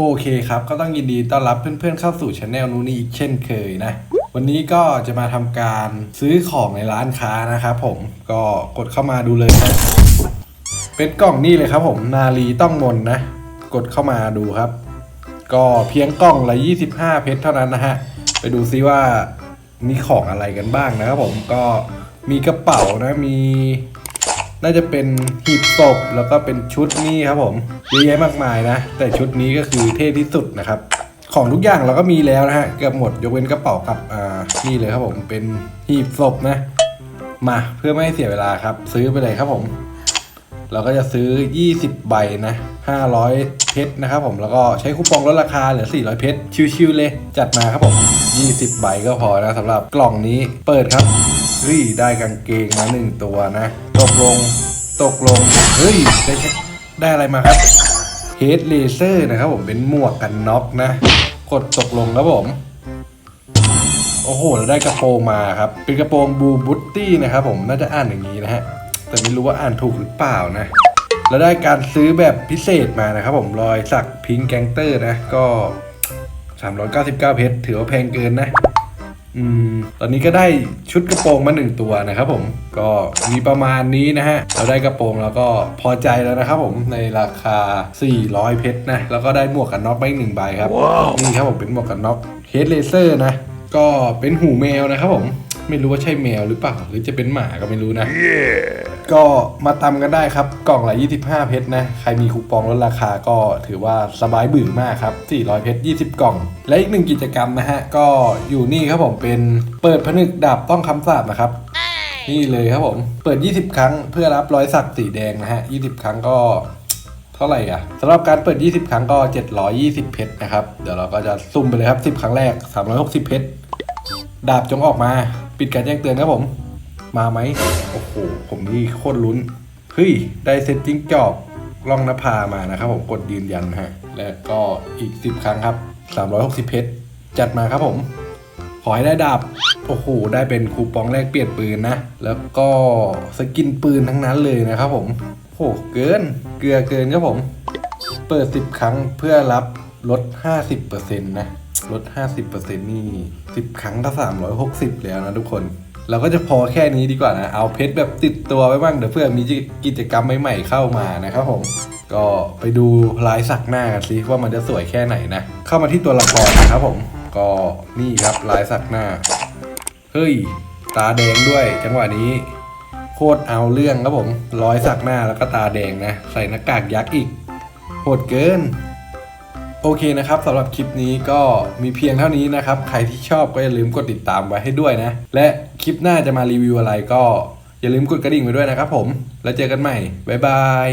โอเคครับ ก็ต้องยินดีต้อนรับเพื่อนๆเข้าสู่ช anel นูนี่อีกเช่นเคยนะ วันนี้ก็จะมาทำการซื้อของในร้านค้านะครับผมก็กดเข้ามาดูเลยครับเป็นกล่องนี่เลยครับผมนาลีต้องมนนะ กดเข้ามาดูครับ ก็เพียงกล่องละ 25 เพชรเท่านั้นนะฮะ ไปดูซิว่ามีของอะไรกันบ้างนะครับผมก็มีกระเป๋านะมี น่าจะเป็นหีบศพแล้วก็เป็นชุดนี้ครับผมเยอะแยะมากมายนะ แต่ชุดนี้ก็คือเท่ที่สุดนะครับของทุกอย่างเราก็มีแล้วนะฮะเกือบหมดยกเว้นกระเป๋ากับอ่านี่เลยครับผมเป็นหีบศพนะ มาเพื่อไม่ให้เสียเวลาครับ ซื้อไปเลยครับผม เราก็จะซื้อ 20 ใบนะ 500 เพชรนะครับผมแล้วก็ใช้คูปองลดราคาเหลือ 400 เพชรชิวๆเลย จัดมาครับผม 20 ใบก็พอนะสำหรับกล่องนี้เปิดครับเฮ้ยได้กางเกงมาหนึ่งตัวนะ ตกลงตกลงเฮ้ยได้ได้อะไรมาครับเฮดเลเซอร์นะครับผมเป็นหมวกกันน็อกนะ กดตกลงครับผมโอ้โหเราได้กระโปรงมาครับ เป็นกระโปรงบูบุตตี้นะครับผมน่าจะอ่านอย่างนี้นะฮะแต่ไม่รู้ว่าอ่านถูกหรือเปล่านะ แล้วได้การซื้อแบบพิเศษมานะครับผมรอยสักพิงแกงเตอร์นะก็ 399 เพชรถือว่าแพงเกินนะอืมตอนนี้ก็ได้ชุดกระโปรงมาหนึ่งตัวนะครับผมก็มีประมาณนี้นะฮะเราได้กระโปรงแล้วก็พอใจแล้วนะครับผมในราคา 400 เพชรนะแล้วก็ได้หมวกกันน็อกไปหนึ่งใบครับนี่ครับผมเป็นหมวกกันน็อกเฮดเลเซอร์นะ ก็เป็นหูแมวนะครับผมไม่รู้ว่าใช่แมวหรือเปล่าหรือจะเป็นหมาก็ไม่รู้นะ ก็มาตำกันได้ครับ กล่องละ 25 เพชรนะ ใครมีคูปองลดราคาก็ถือว่าสบายบื่อมากครับ 400 เพชร 20 กล่อง และอีกหนึ่งกิจกรรมนะฮะ ก็อยู่นี่ครับผมเป็นเปิดผนึกดาบต้องคำสาปนะครับ นี่เลยครับผม เปิด 20 ครั้งเพื่อรับร้อยสักสีแดงนะฮะ 20 ครั้งก็เท่าไหร่อะสำหรับการเปิด 20 ครั้งก็ 720 เพชรนะครับ เดี๋ยวเราก็จะซุ่มไปเลยครับ 10 ครั้งแรก 360 เพชร ดาบจงออกมา ปิดการแจ้งเตือนครับผม มาไหมโอ้โหผมนี่โคตรลุ้นเฮ้ยได้เซตจิ้งจอกล่องนภามานะครับผมกดยืนยันฮะแล้วก็อีก 10 ครั้งครับ 360 เพชรจัดมาครับผม ขอให้ได้ดาบโอ้โหได้เป็นคูปองแลกเปลี่ยนปืนนะ แล้วก็สกินปืนทั้งนั้นเลยนะครับผมโอ้โหเกินเกลือเกินครับผม เปิด 10 ครั้งเพื่อรับลด 50%นะลด 50%นี่ 10 ครั้งก็ 360 แล้วนะทุกคน เราก็จะพอแค่นี้ดีกว่านะ เอาเพชรแบบติดตัวไว้บ้างเดี๋ยวเพื่อมีกิจกรรมใหม่ๆเข้ามานะครับผม ก็ไปดูลายสักหน้ากันสิว่ามันจะสวยแค่ไหนนะ เข้ามาที่ตัวละครนะครับผม ก็นี่ครับลายสักหน้า เฮ้ย ตาแดงด้วย จังหวะนี้โคตรเอาเรื่องครับผมรอยสักหน้าแล้วก็ตาแดงนะ ใส่หน้ากากยักษ์อีกโหดเกินโอเคนะครับสำหรับคลิปนี้ก็มีเพียงเท่านี้นะครับ ใครที่ชอบก็อย่าลืมกดติดตามไว้ให้ด้วยนะ และ ลิปหน้าจะมารีวิวอะไรก็อย่าลืมกดกระดิ่งไปด้วยนะครับผม แล้วเจอกันใหม่ บ๊ายบาย